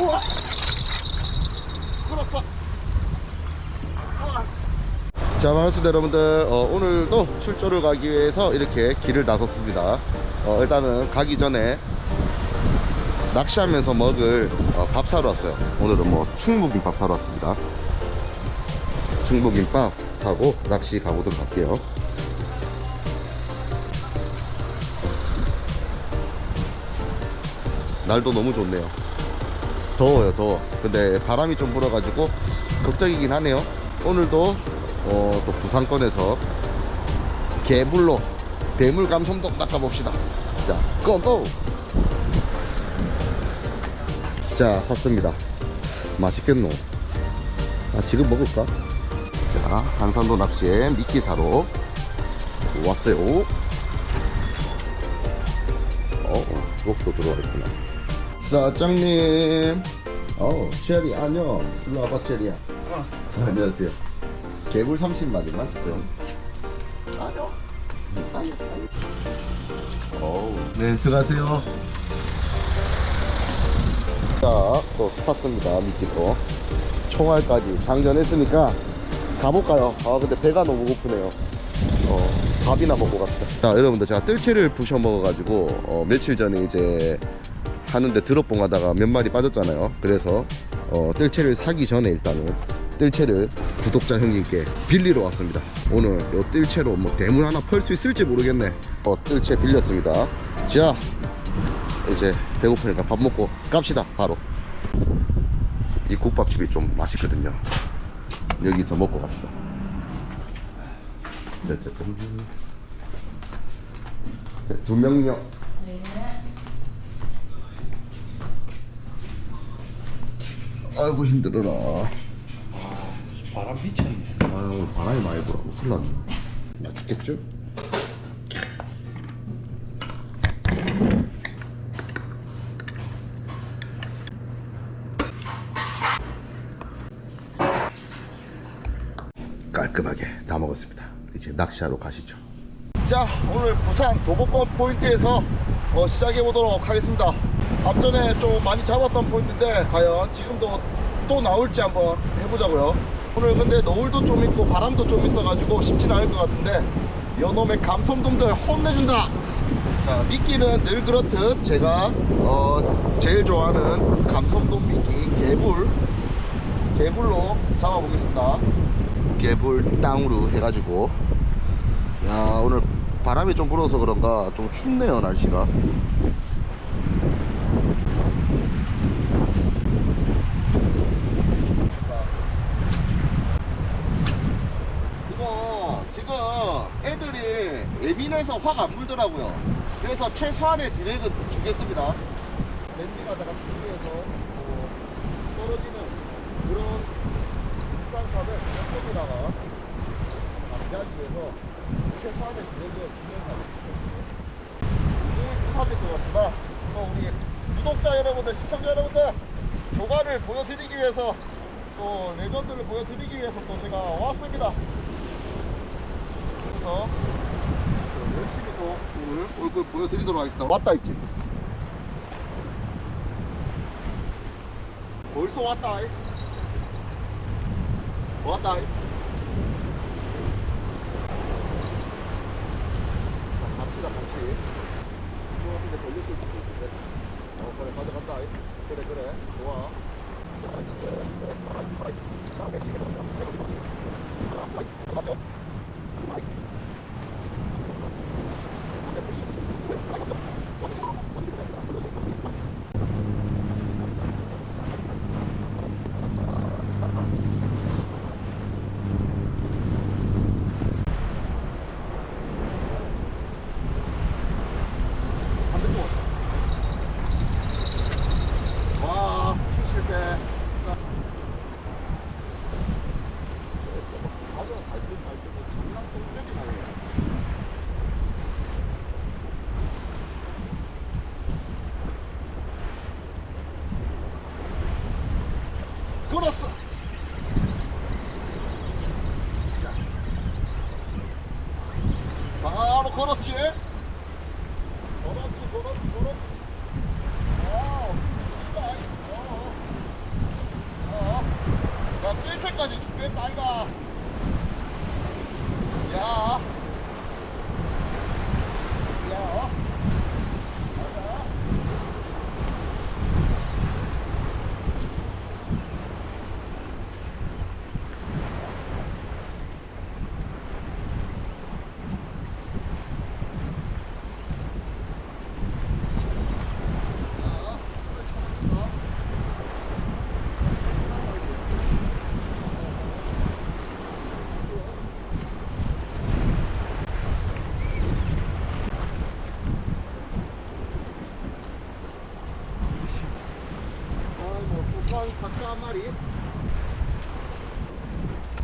우와. 끌었어. 자 반갑습니다 여러분들. 어, 오늘도 출조를 가기 위해서 이렇게 길을 나섰습니다. 어, 일단은 가기 전에 낚시하면서 먹을 어, 밥 사러 왔어요. 오늘은 뭐 충무김밥 사러 왔습니다. 충무김밥 사고 낚시 가보도록 할게요. 날도 너무 좋네요 더워요 더워. 근데 바람이 좀 불어가지고 걱정이긴 하네요. 오늘도 어, 또 부산권에서 개불로 대물 감성도 낚아봅시다. 자 고고 자 샀습니다. 맛있겠노? 아 지금 먹을까? 자 한산도 낚시에 미끼 사러 왔어요. 어 수국도 들어와 있구나 사장님. 어 체리 안녕. 일로 와봐 체리야. 안녕하세요. 개불 30마리만 주세요. 아죠 아유 아유 어우 네 수고하세요. 자 또 샀습니다 미끼도. 총알까지 장전했으니까 가볼까요? 아 근데 배가 너무 고프네요. 어 밥이나 먹고 갑시다. 자 여러분들 제가 뜰채를 부셔 먹어가지고 어, 며칠 전에 이제 하는데 드롭봉 하다가 몇 마리 빠졌잖아요. 그래서 어, 뜰채를 사기 전에 일단은 뜰채를 구독자 형님께 빌리러 왔습니다. 오늘 요 뜰채로 뭐 대문 하나 펄 수 있을지 모르겠네. 어 뜰채 빌렸습니다. 자 이제 배고프니까 밥 먹고 갑시다 바로. 이 국밥집이 좀 맛있거든요. 여기서 먹고 갑시다. 두 명요 아이고 힘들어라. 바람 미쳤네. 아 오늘 바람이 많이 불어서 큰일 났네. 맛있겠죠? 깔끔하게 다 먹었습니다. 이제 낚시하러 가시죠. 자 오늘 부산 도보권 포인트에서 어, 시작해 보도록 하겠습니다 앞전에 좀 많이 잡았던 포인트인데 과연 지금도 또 나올지 한번 해보자고요. 오늘 근데 노을도 좀 있고 바람도 좀 있어가지고 쉽지는 않을 것 같은데 요놈의 감성돔들 혼내준다. 자 미끼는 늘 그렇듯 제가 어, 제일 좋아하는 감성돔 미끼 개불 개불로 잡아보겠습니다. 개불 땅으로 해가지고. 야 오늘 바람이 좀 불어서 그런가 좀 춥네요 날씨가 이거 지금 애들이 예민해서 확 안 물더라고요. 그래서 최소한의 드랙은 주겠습니다. 랜딩 하다가 준비해서 뭐 떨어지는 그런 부산감을 옆쪽에다가 남기하기 위해서 최소한의 주면서 이게 급하실 것 같지만 또 우리 구독자 여러분들 시청자 여러분들 조과를 보여드리기 위해서 또 레전드를 보여드리기 위해서 또 제가 왔습니다. 그래서 또 오늘 얼굴 보여드리도록 하겠습니다. 왔다 있지? 벌써 왔다 이. 왔다 갑시다 같이 같은데 걸렸을 수도 있는데. 어 그래 가져간다 이. 그래 그래. 좋아 걸었지? 걸었지, 걸었지, 걸었지. 와우, 야, 뜰채까지 죽겠다, 이거. 야.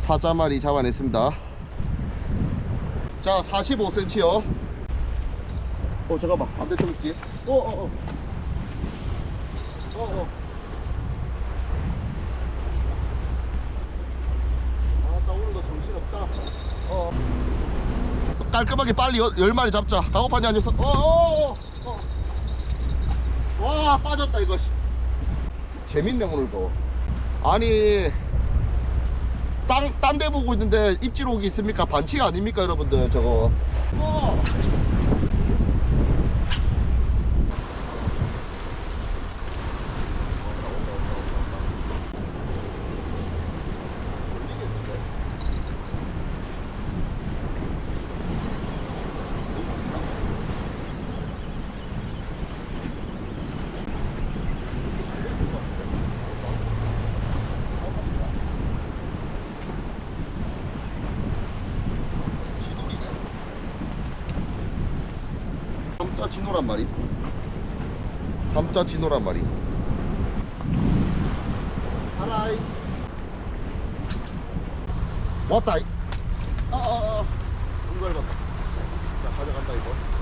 사자 한 마리 잡아냈습니다. 자, 45cm요. 어, 잠깐만. 반대쪽 있지? 어, 어, 어. 어, 어. 아. 어. 깔끔하게 빨리 열, 열 마리 잡자. 작업판이 아니었어. 어, 어, 어, 어. 와, 빠졌다, 이거. 씨. 재밌네, 오늘도. 아니, 땅, 딴 데 보고 있는데 입지록이 있습니까? 반칙 아닙니까, 여러분들, 저거. 어. 3자 진호란 말이? 3자 진호란 말이? 하라이. 왔다이. 아, 아, 아. 어어어 은걸 봤다. 자 가져간다 이거.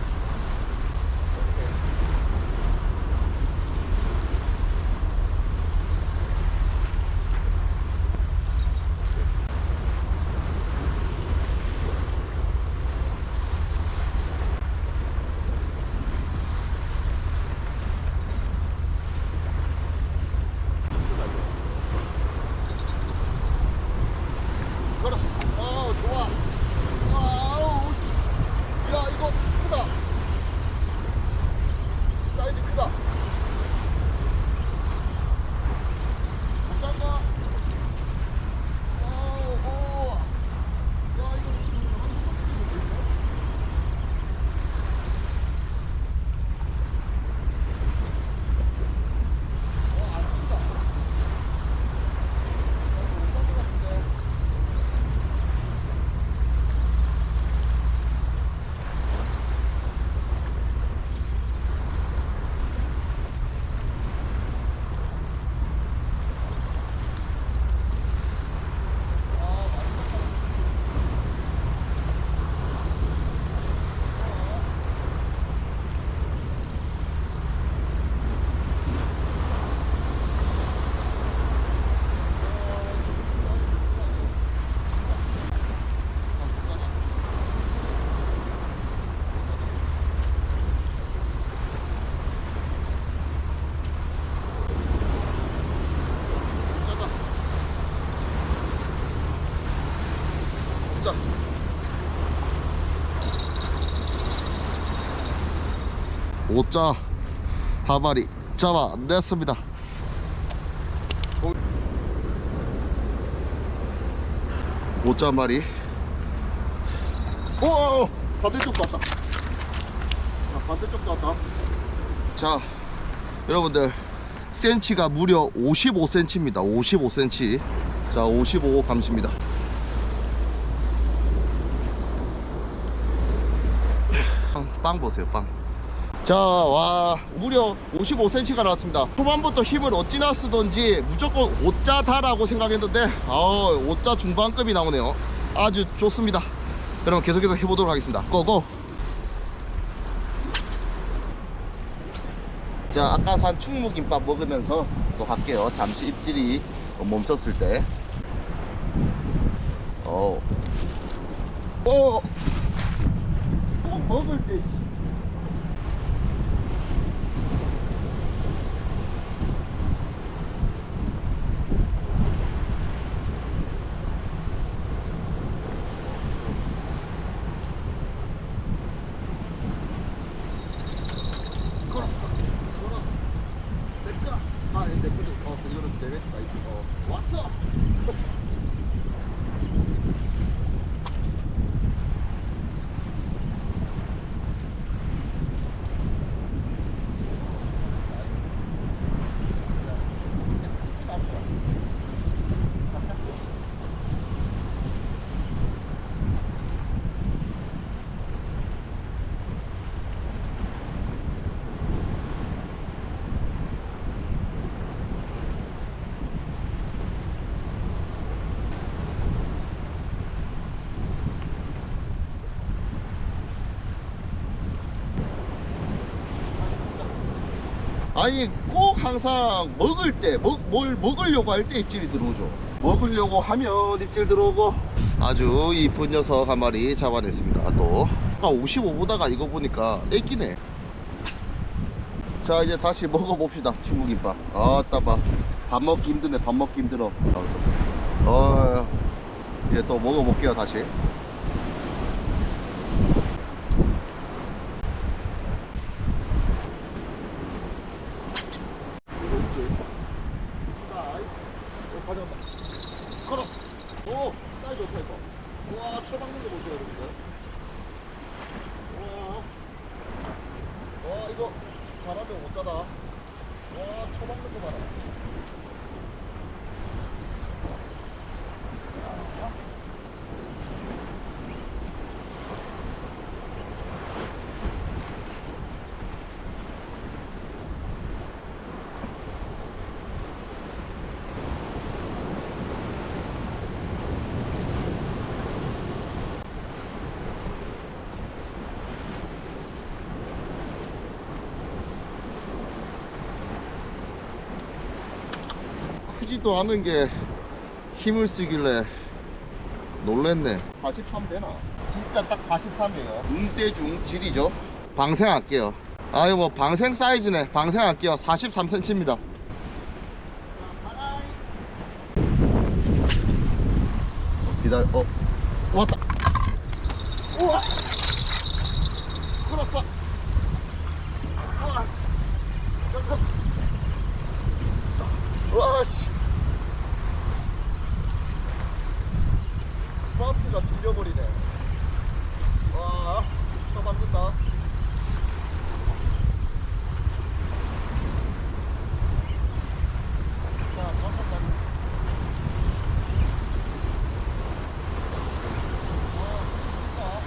오자 한 마리 잡아냈습니다. 오자 한 마리. 오, 반대쪽도 왔다. 아, 반대쪽도 왔다. 자, 여러분들 센치가 무려 55cm입니다. 55cm. 자, 55 감시입니다. 빵, 빵 보세요, 빵. 자, 와, 무려 55cm가 나왔습니다. 초반부터 힘을 어찌나 쓰던지 무조건 5자다라고 생각했는데, 아, 5자 중반급이 나오네요. 아주 좋습니다. 그럼 계속해서 해보도록 하겠습니다. 고고! 자, 아까 산 충무김밥 먹으면서 또 갈게요. 잠시 입질이 멈췄을 때. 어. 어. 꼭 먹을 때. 씨. 아, 근데 그래, 어, 그거는 되겠다. 이제. 어, 왔어. 아니 꼭 항상 먹을 때 먹, 뭘 먹으려고 할 때 입질이 들어오죠. 먹으려고 하면 입질 들어오고 아주 이쁜 녀석 한 마리 잡아냈습니다. 또. 아까 55보다가 이거 보니까 애기네. 자 이제 다시 먹어봅시다 중국김밥. 아따 봐밥 먹기 힘드네 밥 먹기 힘들어. 어 이제 또 먹어볼게요 다시 이거 있지 자, 이거 가져간다. 걸었어. 오 사이즈 좋다 이거 우와 철 박는 거 보세요 여러분들 우와 와 이거 잘하면 못 자다 와철 박는 거 봐라 크지도 않은 게 힘을 쓰길래 놀랬네. 43 되나? 진짜 딱 43이에요. 눈대중 질이죠? 방생할게요. 아 이거 뭐 방생 사이즈네. 방생할게요. 43cm입니다. 기다려 어 왔다. 우와! 끌었어. 우와! 와씨 파트가 들려버리네. 와 쳐맞는다 자 다섯 마리 와 진짜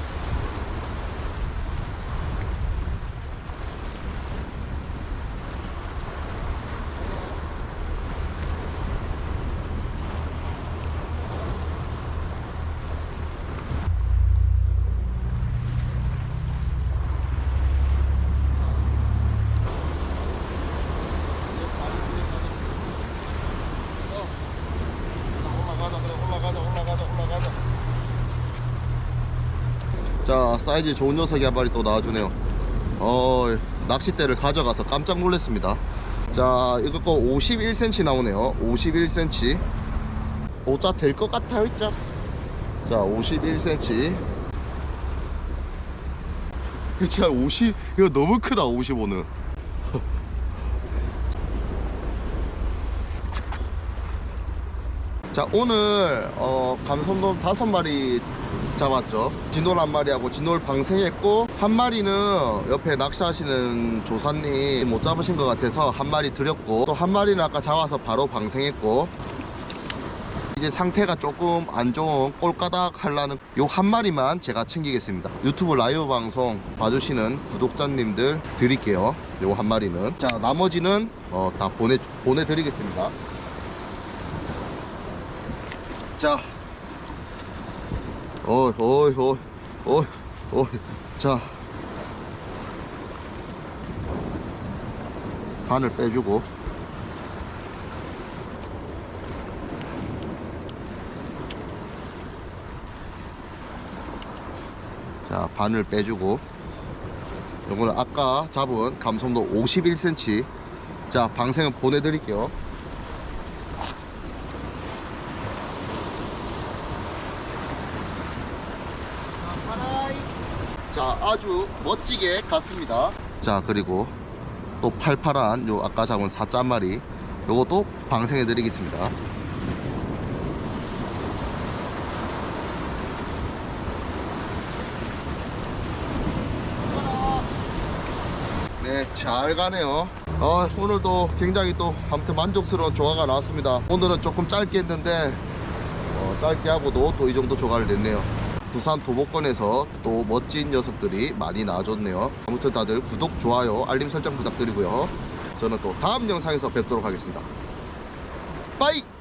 올라가자 그래 올라가자 올라가자 올라가자 자 사이즈 좋은 녀석이 한 마리 또 나와주네요. 어 낚싯대를 가져가서 깜짝 놀랐습니다. 자 이거 거 51cm 나오네요. 51cm 오자 될 것 같아요 자. 자 51cm 진짜 50 이거 너무 크다 55는. 자 오늘 어, 감성돔 다섯 마리 잡았죠. 진돌 한 마리하고 진돌 방생했고 한 마리는 옆에 낚시하시는 조사님 못 잡으신 것 같아서 한 마리 드렸고 또 한 마리는 아까 잡아서 바로 방생했고 이제 상태가 조금 안 좋은 꼴까닥 하려는 요 한 마리만 제가 챙기겠습니다. 유튜브 라이브 방송 봐주시는 구독자님들 드릴게요. 요 한 마리는. 자 나머지는 어, 다 보내, 보내드리겠습니다. 자, 어이, 어이, 어이, 어이, 어이, 자, 반을 빼주고, 자, 반을 빼주고, 요거는 아까 잡은 감성도 51cm, 자, 방생은 보내드릴게요. 자 아주 멋지게 갔습니다 자 그리고 또 팔팔한 요 아까 잡은 사짠마리 요것도 방생해 드리겠습니다 네, 잘 가네요. 아, 오늘도 굉장히 또 아무튼 만족스러운 조화가 나왔습니다. 오늘은 조금 짧게 했는데 어, 짧게 하고도 또 이 정도 조화를 냈네요. 부산 도보권에서 또 멋진 녀석들이 많이 나와줬네요. 아무튼 다들 구독, 좋아요, 알림 설정 부탁드리고요. 저는 또 다음 영상에서 뵙도록 하겠습니다. 빠이!